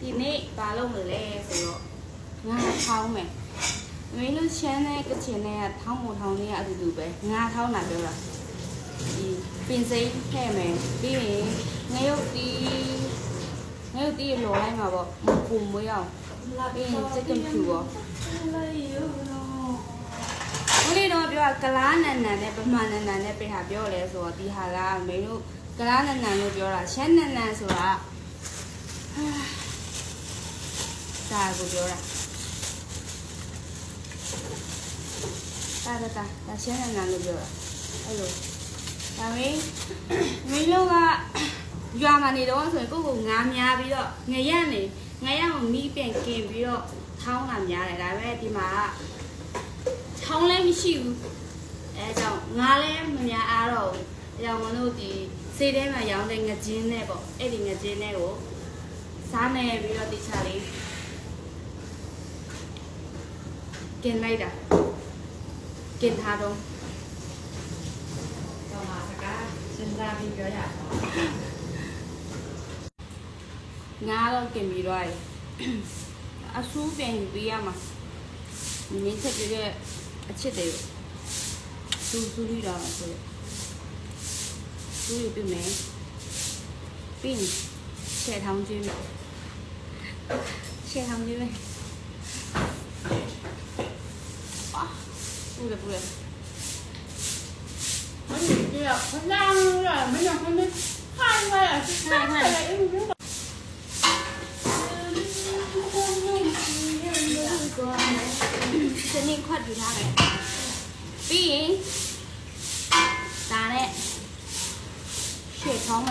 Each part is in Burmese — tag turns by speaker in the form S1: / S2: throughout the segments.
S1: ဒီနေ့ဘာလုပ်မလဲဆိုတော့ငါထောင်းမယ်မင်းတို့ချမ်းတဲ့ကချင်နဲ့ကထောင်းမထောင်းလေးကအတူတူပဲငါထောင်းတာပြောတာဒီပင်စိမ်းထည့်မယ်ပြီးရင်ငရုတ်တီးငရုတ်တီးလော်လိုက်မှာပေါ့မပူမွေးအောင်ပြီးရင်စက်ကင်ဖြူရောဦးလေးတော့ပြောကလားနန်နန်နဲ့ပမာနန်နန်နဲ့ပြဟာပြောလဲဆိုတော့ဒီဟာကမင်းတို့ကလားနန်နန်လို့ပြောတာရှမ်းနန်နန်ဆိုတာ ဒါကိုပြောတာတာတာတာဒါရှင်းနေတာလို့ပြောတာအဲ့လိုဒါမင်းမင်းတို့ကရွာမှာနေတော့ဆိုရင်ကိုယ့်ကိုငားများပြီးတော့ငရက်နေငရက်ကိုမီးပြန်กินပြီးတော့ထောင်းတာများတယ်ဒါပေမဲ့ဒီမှာကထောင်းလည်းမရှိဘူးအဲအကြောင်းငါလည်းမများအားတော့ဘူးအကြောင်းမတို့ဒီစေးထဲမှာရောင်းတဲ့ငကြင်းနဲ့ပေါ့အဲ့ဒီငကြင်းနဲ့ကို စားနေပြီးတော့တိချလေး กินလိုက်တာกินထားတော့
S2: တော့မှာစကားစဉ်းစားပြီးပြောရအောင်
S1: ငါတော့กินပြီးတော့အဆူးပြန်ယူပေးရမှာမင်းချက်ပြတဲ့အချစ်တွေစူးစူးပြီးတော့ဆိုစူးယူပြမယ်ပြီး
S2: 血糖均匀，
S1: 血糖均匀。哇，不给不给。我你这，我让着，没让他们看出来，看出来，因为。จะนี่ควัดอยู่ท่าไหนปีตาเนี่ยเฉดท้องไหม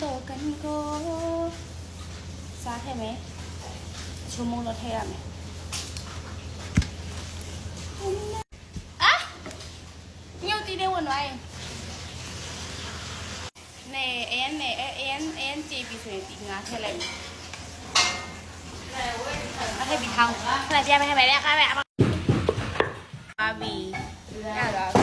S1: โตกันก็ซาใช่ไหมชั่วโมงรถเท้ไหมอะเงี้ยวจีได้วันไว้ในเอ็นเนเอ็นเอ็นจีบีสวยจริงนเท่าไรไม่ใช่บีเทาอะไรเพียไม่ใช่แบบแรกค่ะแบบบาร์บีน่ารัก